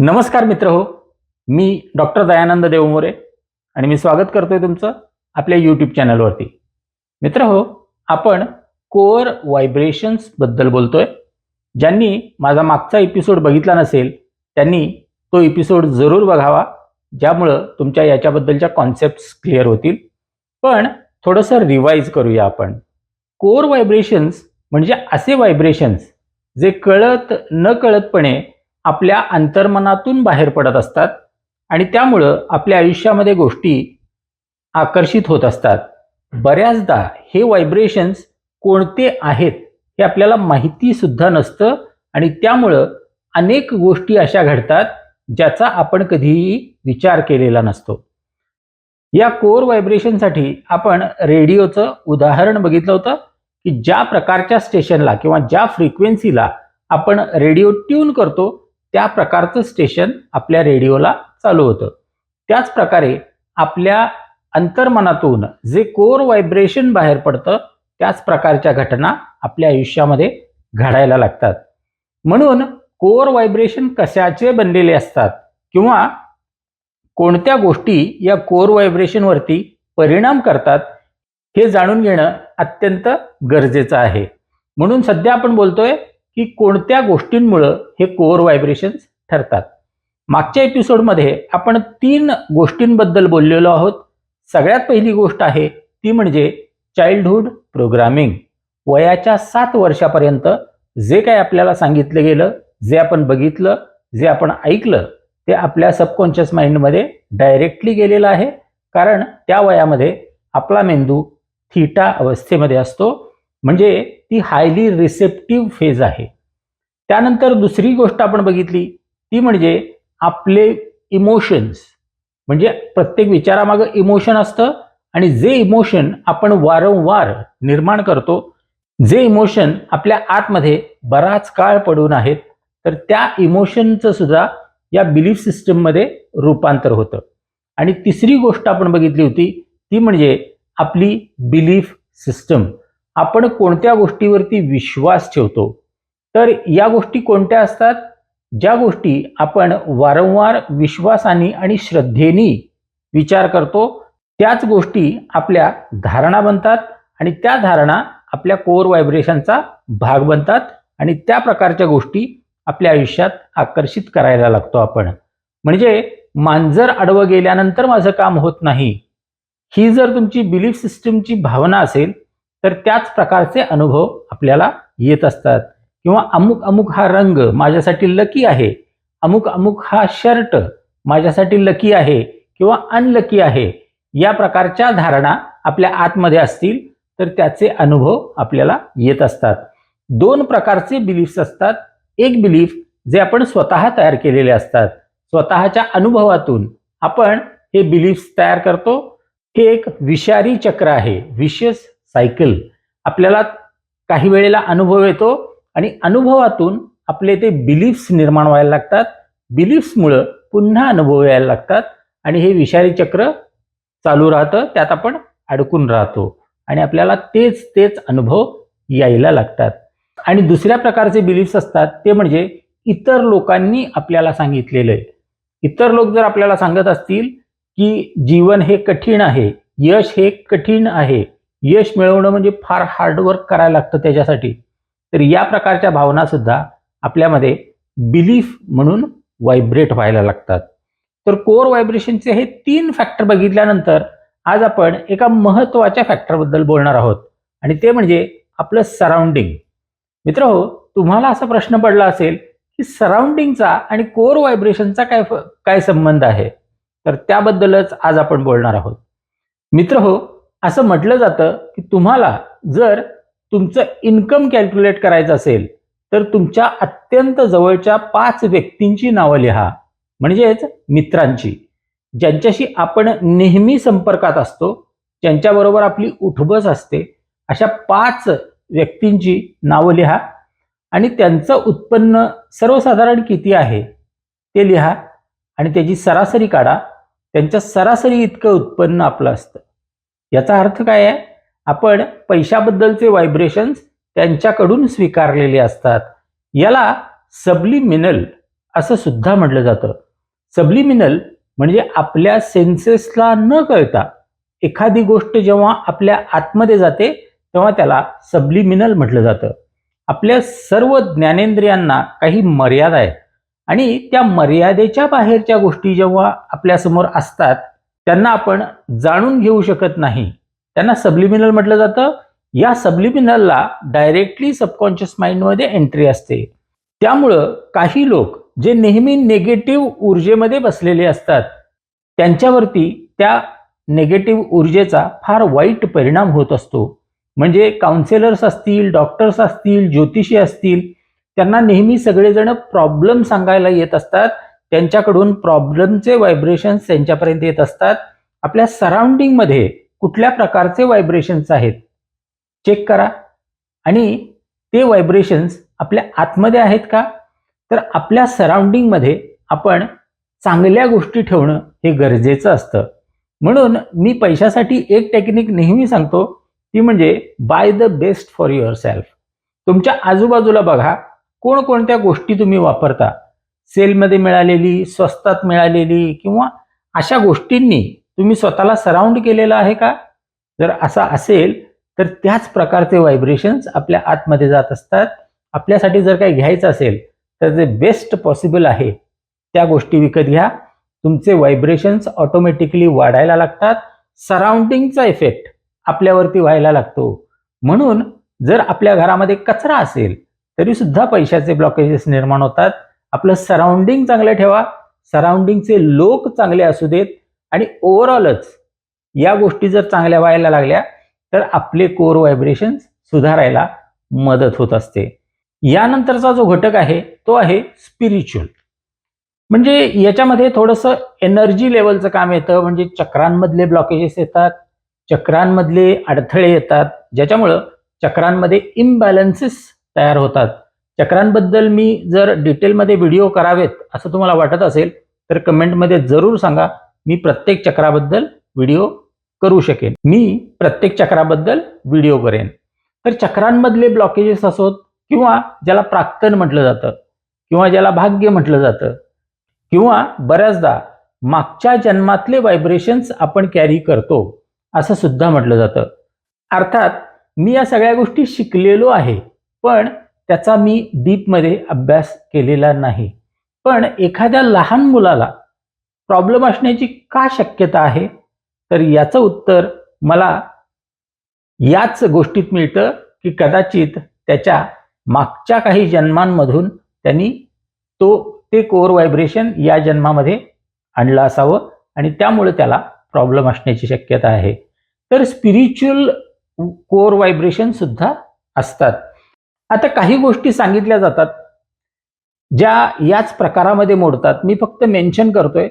नमस्कार मित्र हो मी डॉक्टर दयानंद देवमोरे आणि मी स्वागत करतोय तुमचं आपल्या यूट्यूब चॅनलवरती मित्र हो आपण कोअर व्हायब्रेशन्सबद्दल बोलतोय. ज्यांनी माझा मागचा एपिसोड बघितला नसेल त्यांनी तो एपिसोड जरूर बघावा ज्यामुळं तुमच्या याच्याबद्दलच्या कॉन्सेप्ट क्लिअर होतील. पण थोडंसं रिवाईज करूया आपण. कोअर व्हायब्रेशन्स म्हणजे असे व्हायब्रेशन्स जे कळत न कळतपणे आपल्या अंतर्मनातून बाहेर पडत असतात आणि त्यामुळं आपल्या आयुष्यामध्ये गोष्टी आकर्षित होत असतात. बऱ्याचदा हे व्हायब्रेशन्स कोणते आहेत हे आपल्याला माहिती सुद्धा नसतं आणि त्यामुळं अनेक गोष्टी अशा घडतात ज्याचा आपण कधीही विचार केलेला नसतो. या कोर व्हायब्रेशनसाठी आपण रेडिओचं उदाहरण बघितलं होतं की ज्या प्रकारच्या स्टेशनला किंवा ज्या फ्रिक्वेन्सीला आपण रेडिओ ट्यून करतो त्या प्रकारचं स्टेशन आपल्या रेडिओला चालू होतं. त्याच प्रकारे आपल्या अंतर्मनातून जे कोर व्हायब्रेशन बाहेर पडतं त्याच प्रकारच्या घटना आपल्या आयुष्यामध्ये घडायला लागतात. म्हणून कोर व्हायब्रेशन कशाचे बनलेले असतात किंवा कोणत्या गोष्टी या कोर व्हायब्रेशनवरती परिणाम करतात हे जाणून घेणं अत्यंत गरजेचं आहे. म्हणून सध्या आपण बोलतोय की कोणत्या गोष्टींमुळं हे कोअर व्हायब्रेशन्स ठरतात. मागच्या एपिसोडमध्ये आपण तीन गोष्टींबद्दल बोललेलो आहोत. सगळ्यात पहिली गोष्ट आहे ती म्हणजे चाइल्डहूड प्रोग्रामिंग वयाच्या सात वर्षापर्यंत जे काही आपल्याला सांगितलं गेलं जे आपण बघितलं जे आपण ऐकलं ते आपल्या सबकॉन्शियस माइंडमध्ये डायरेक्टली गेलेलं आहे. कारण त्या वयामध्ये आपला मेंदू थीटा अवस्थेमध्ये असतो. म्हणजे ती हायली रिसेप्टिव्ह फेज आहे. त्यानंतर दुसरी गोष्ट आपण बघितली ती म्हणजे आपले इमोशन्स म्हणजे प्रत्येक विचारामागं इमोशन असतं आणि जे इमोशन आपण वारंवार निर्माण करतो जे इमोशन आपल्या आतमध्ये बराच काळ पडून आहेत तर त्या इमोशनचं सुद्धा या बिलीफ सिस्टममध्ये रूपांतर होतं. आणि तिसरी गोष्ट आपण बघितली होती ती म्हणजे आपली बिलीफ सिस्टम आपण कोणत्या गोष्टीवरती विश्वास ठेवतो? तर या गोष्टी कोणत्या असतात? ज्या गोष्टी आपण वारंवार विश्वासाने आणि श्रद्धेने विचार करतो त्याच गोष्टी आपल्या धारणा बनतात आणि त्या धारणा आपल्या कोर व्हायब्रेशनचा भाग बनतात आणि त्या प्रकारच्या गोष्टी आपल्या आयुष्यात आकर्षित करायला लागतो आपण. म्हणजे मांजर आडवं गेल्यानंतर माझं काम होत नाही. ही जर तुमची बिलीफ सिस्टमची भावना असेल तर त्याच प्रकारचे अनुभव आपल्याला येत असतात. किंवा अमुक अमुक हा रंग माझ्यासाठी लकी आहे. अमुक अमुक हा शर्ट माझ्यासाठी लकी आहे किंवा अनलकी आहे. या प्रकारच्या धारणा आपल्या आतमध्ये असतील तर त्याचे अनुभव आपल्याला येत असतात. दोन प्रकारचे बिलीफ्स असतात. एक बिलीफ जे आपण स्वतः तयार केलेले असतात. स्वतःच्या अनुभवातून आपण हे बिलीफ्स तयार करतो. हे एक विषारी चक्र आहे. विशेष सायकल. आपल्याला काही वेळेला अनुभव येतो आणि अनुभवातून आपले ते बिलीफ्स निर्माण व्हायला लागतात. बिलीफ्समुळं पुन्हा अनुभव यायला लागतात आणि हे विषारी चक्र चालू राहतं त्यात आपण अडकून राहतो आणि आपल्याला तेच तेच अनुभव यायला लागतात. आणि दुसऱ्या प्रकारचे बिलीफ्स असतात ते म्हणजे इतर लोकांनी आपल्याला सांगितलेलं आहे. इतर लोक जर आपल्याला सांगत असतील की जीवन हे कठीण आहे यश हे कठीण आहे यश मिळवणं म्हणजे फार हार्डवर्क करायला लागतं त्याच्यासाठी. तर या प्रकारच्या भावना सुद्धा आपल्यामध्ये बिलीफ म्हणून व्हायब्रेट व्हायला लागतात. तर कोर व्हायब्रेशनचे हे तीन फॅक्टर बघितल्यानंतर आज आपण एका महत्त्वाच्या फॅक्टरबद्दल बोलणार आहोत. आणि ते म्हणजे आपलं सराउंडिंग मित्र हो तुम्हाला असा प्रश्न पडला असेल की सराउंडिंगचा आणि कोर व्हायब्रेशनचा काय काय संबंध आहे? तर त्याबद्दलच आज आपण बोलणार आहोत. मित्र हो असं म्हटलं जातं की तुम्हाला जर तुमचं इन्कम कॅल्क्युलेट करायचं असेल तर तुमच्या अत्यंत जवळच्या पाच व्यक्तींची नावं लिहा. म्हणजेच मित्रांची. ज्यांच्याशी आपण नेहमी संपर्कात असतो ज्यांच्याबरोबर आपली उठबस असते अशा पाच व्यक्तींची नावं लिहा. आणि त्यांचं उत्पन्न सर्वसाधारण किती आहे ते लिहा. आणि त्याची सरासरी काढा. त्यांच्या सरासरी इतकं उत्पन्न आपलं असतं. याचा अर्थ काय आहे? आपण पैशाबद्दलचे व्हायब्रेशन्स त्यांच्याकडून स्वीकारलेले असतात. याला सबलिमिनल असं सुद्धा म्हटलं जातं. सबलिमिनल म्हणजे आपल्या सेन्सेसला न कळता एखादी गोष्ट जेव्हा आपल्या आतमध्ये जाते तेव्हा त्याला सबलिमिनल म्हटलं जातं. आपल्या सर्व ज्ञानेंद्रियांना काही मर्यादा आहेत. आणि त्या मर्यादेच्या बाहेरच्या गोष्टी जेव्हा आपल्यासमोर असतात त्यांना आपण जाणून घेऊ शकत नाही. त्यांना सबलिमिनल म्हटलं जातं. या सबलिमिनलला डायरेक्टली सबकॉन्शियस माइंडमध्ये एंट्री असते. त्यामुळं काही लोक जे नेहमी नेगेटिव्ह ऊर्जेमध्ये बसलेले असतात त्यांच्यावरती त्या नेगेटिव्ह ऊर्जेचा फार वाईट परिणाम होत असतो. म्हणजे काउन्सिलर्स असतील डॉक्टर्स असतील ज्योतिषी असतील त्यांना नेहमी सगळेजण प्रॉब्लेम सांगायला येत असतात. त्यांच्याकडून प्रॉब्लेमचे व्हायब्रेशन्स त्यांच्यापर्यंत येत असतात. आपल्या सराउंडिंगमध्ये कुठल्या प्रकारचे व्हायब्रेशन्स आहेत? चेक करा. आणि ते व्हायब्रेशन्स आपल्या आतमध्ये आहेत का? तर आपल्या सराउंडिंगमध्ये आपण चांगल्या गोष्टी ठेवणं हे गरजेचं असतं. म्हणून मी पैशासाठी एक टेक्निक नेहमी सांगतो ती म्हणजे by the best for yourself तुमच्या आजूबाजूला बघा कोणकोणत्या गोष्टी तुम्ही वापरता. सेलमध्ये मिळालेली स्वस्तात मिळालेली किंवा अशा गोष्टींनी तुम्ही स्वतःला सराउंड केलेलं आहे का? जर असा असेल तर त्याच प्रकारचे व्हायब्रेशन्स आपल्या आतमध्ये जात असतात. आपल्यासाठी जर काही घ्यायचं असेल तर जे बेस्ट पॉसिबल आहे त्या गोष्टी विकत घ्या. तुमचे व्हायब्रेशन्स ऑटोमॅटिकली वाढायला लागतात. सराउंडिंगचा इफेक्ट आपल्यावरती व्हायला लागतो. म्हणून जर आपल्या घरामध्ये कचरा असेल तरी सुद्धा पैशाचे ब्लॉकेजेस निर्माण होतात. आपलं सराउंडिंग चांगलं ठेवा. सराउंडिंगचे लोक चांगले असू देत. आणि ओव्हरऑलच या गोष्टी जर चांगल्या व्हायला लागल्या तर आपले कोर व्हायब्रेशन्स सुधारायला मदत होत असते. यानंतरचा जो घटक आहे तो आहे स्पिरिच्युअल म्हणजे याच्यामध्ये थोडंसं एनर्जी लेवलचं काम येतं. म्हणजे चक्रांमधले ब्लॉकेजेस येतात चक्रांमधले अडथळे येतात ज्याच्यामुळं चक्रांमध्ये इम्बॅलन्सेस तयार होतात. चक्रांबद्दल मी जर डिटेलमध्ये व्हिडिओ करावेत असं तुम्हाला वाटत असेल तर कमेंटमध्ये जरूर सांगा. मी प्रत्येक चक्राबद्दल व्हिडिओ करू शकेन. मी प्रत्येक चक्राबद्दल व्हिडिओ करेन. तर चक्रांमधले ब्लॉकेजेस असोत किंवा ज्याला प्राक्तन म्हटलं जातं किंवा ज्याला भाग्य म्हटलं जातं किंवा बऱ्याचदा मागच्या जन्मातले व्हायब्रेशन्स आपण कॅरी करतो असं सुद्धा म्हटलं जातं. अर्थात मी या सगळ्या गोष्टी शिकलेलो आहे पण त्याचा मी डीपमध्ये अभ्यास केलेला नाही. पण एखाद्या लहान मुलाला प्रॉब्लेम असण्याची का शक्यता आहे? तर याचं उत्तर मला याच गोष्टीत मिळतं की कदाचित त्याच्या मागच्या काही जन्मांमधून त्यांनी तो ते कोर व्हायब्रेशन या जन्मामध्ये आणलं असावं आणि त्यामुळे त्याला प्रॉब्लेम असण्याची शक्यता आहे. तर स्पिरिच्युअल कोर व्हायब्रेशन सुद्धा असतात. आता काही गोष्टी सांगितल्या जातात ज्या याच प्रकारामध्ये मोडतात. मी फक्त मेन्शन करतोय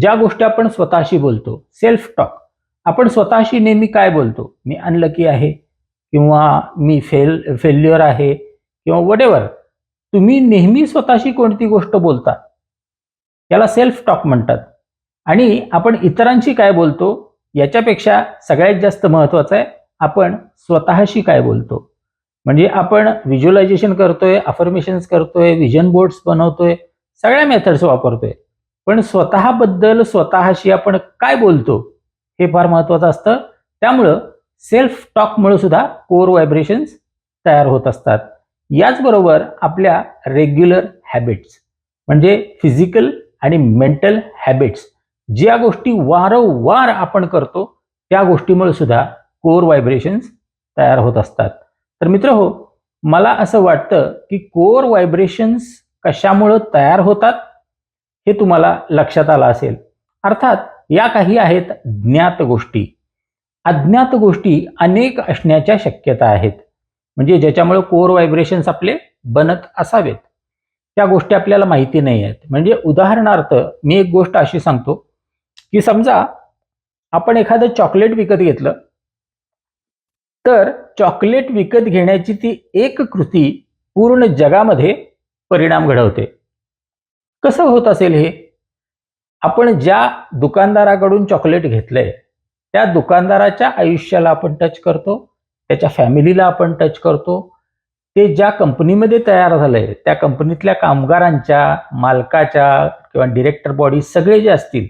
ज्या गोष्टी आपण स्वतःशी बोलतो. सेल्फ टॉक आपण स्वतःशी नेहमी काय बोलतो? मी अनलकी आहे किंवा मी फेल फेल्युअर आहे किंवा वडेवर तुम्ही नेहमी स्वतःशी कोणती गोष्ट बोलता? याला सेल्फ टॉक म्हणतात. आणि आपण इतरांशी काय बोलतो? याच्यापेक्षा सगळ्यात जास्त महत्वाचं आहे आपण स्वतःशी काय बोलतो? म्हणजे आपण व्हिज्युअलायझेशन करतोय अफर्मेशन्स करतोय विजन बोर्ड्स बनवतोय सगळ्या मेथड्स वापरतोय. पण स्वतःबद्दल स्वतःशी आपण काय बोलतो हे फार महत्वाचं असतं. त्यामुळं सेल्फ टॉकमुळे सुद्धा कोर व्हायब्रेशन्स तयार होत असतात. याचबरोबर आपल्या रेग्युलर हॅबिट्स म्हणजे फिजिकल आणि मेंटल हॅबिट्स ज्या गोष्टी वारंवार आपण करतो त्या गोष्टीमुळे सुद्धा कोर व्हायब्रेशन्स तयार होत असतात. तर मित्र हो मला असं वाटतं की कोर व्हायब्रेशन्स कशामुळं तयार होतात हे तुम्हाला लक्षात आलं असेल. अर्थात या काही आहेत ज्ञात गोष्टी. अज्ञात गोष्टी अनेक असण्याच्या शक्यता आहेत. म्हणजे ज्याच्यामुळे कोर व्हायब्रेशन्स आपले बनत असावेत. त्या गोष्टी आपल्याला माहिती नाही आहेत. म्हणजे उदाहरणार्थ मी एक गोष्ट अशी सांगतो की समजा आपण एखादं चॉकलेट विकत घेतलं तर चॉकलेट विकत घेण्याची ती एक कृती पूर्ण जगामध्ये परिणाम घडवते. कसं होत असेल हे? आपण ज्या दुकानदाराकडून चॉकलेट घेतलंय त्या दुकानदाराच्या आयुष्याला आपण टच करतो त्याच्या फॅमिलीला आपण टच करतो ते ज्या कंपनीमध्ये तयार झालंय त्या कंपनीतल्या कामगारांच्या मालकाच्या किंवा डिरेक्टर बॉडी सगळे जे असतील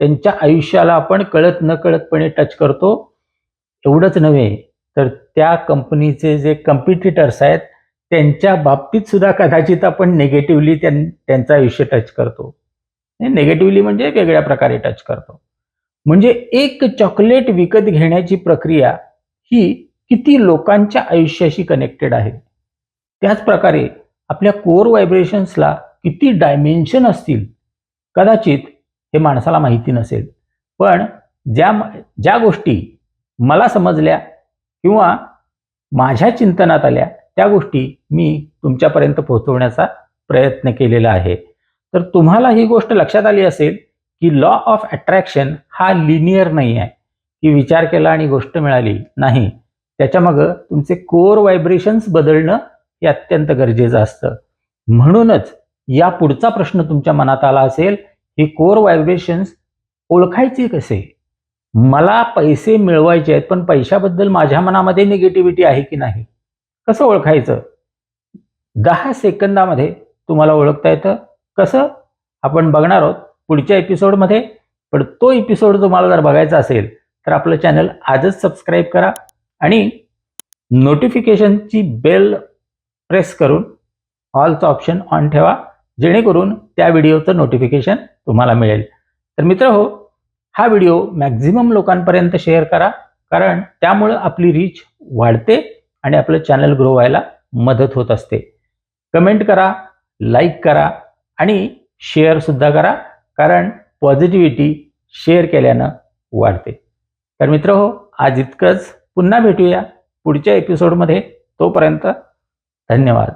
त्यांच्या आयुष्याला आपण कळत न कळतपणे टच करतो. एवढंच नव्हे तर त्या कंपनीचे जे कम्पिटिटर्स आहेत त्यांच्या बाबतीत सुद्धा कदाचित आपण निगेटिव्हली त्यांचा आयुष्य टच करतो. निगेटिव्हली म्हणजे वेगळ्या प्रकारे टच करतो. म्हणजे एक चॉकलेट विकत घेण्याची प्रक्रिया ही किती लोकांच्या आयुष्याशी कनेक्टेड आहे. त्याच प्रकारे आपल्या कोर व्हायब्रेशन्सला किती डायमेन्शन असतील कदाचित हे माणसाला माहिती नसेल. पण ज्या ज्या गोष्टी मला समजल्या किंवा माझ्या चिंतनात आल्या त्या गोष्टी मी तुमच्यापर्यंत पोहोचवण्याचा प्रयत्न केलेला आहे. तर तुम्हाला ही गोष्ट लक्षात आली असेल की लॉ ऑफ अट्रॅक्शन हा लिनियर नाही आहे. की विचार केला आणि गोष्ट मिळाली नाही. त्याच्यामागं तुमचे कोर व्हायब्रेशन्स बदलणं हे अत्यंत गरजेचं असतं. म्हणूनच या पुढचा प्रश्न तुमच्या मनात आला असेल हे कोर व्हायब्रेशन्स ओळखायचे कसे? मला पैसे मिळवायचे आहेत पण पैशाबद्दल माझ्या मनामध्ये निगेटिव्हिटी आहे की नाही? कसं ओळखायचं? दहा सेकंदामध्ये तुम्हाला ओळखता येतं. कसं? आपण बघणार आहोत पुढच्या एपिसोडमध्ये पण तो एपिसोड तुम्हाला जर बघायचा असेल तर आपलं चॅनल आजच सबस्क्राईब करा आणि नोटिफिकेशनची बेल प्रेस करून ऑलचं ऑप्शन ऑन ठेवा जेणेकरून त्या व्हिडिओचं नोटिफिकेशन तुम्हाला मिळेल. तर मित्र हो हा व्हिडिओ मॅक्झिमम लोकांपर्यंत शेअर करा. कारण त्यामुळं आपली रीच वाढते आणि आपलं चॅनल ग्रो व्हायला मदत होत असते. कमेंट करा लाईक करा आणि शेअरसुद्धा करा. कारण पॉझिटिव्हिटी शेअर केल्यानं वाढते. तर मित्र हो आज इतकंच. पुन्हा भेटूया पुढच्या एपिसोडमध्ये तोपर्यंत धन्यवाद.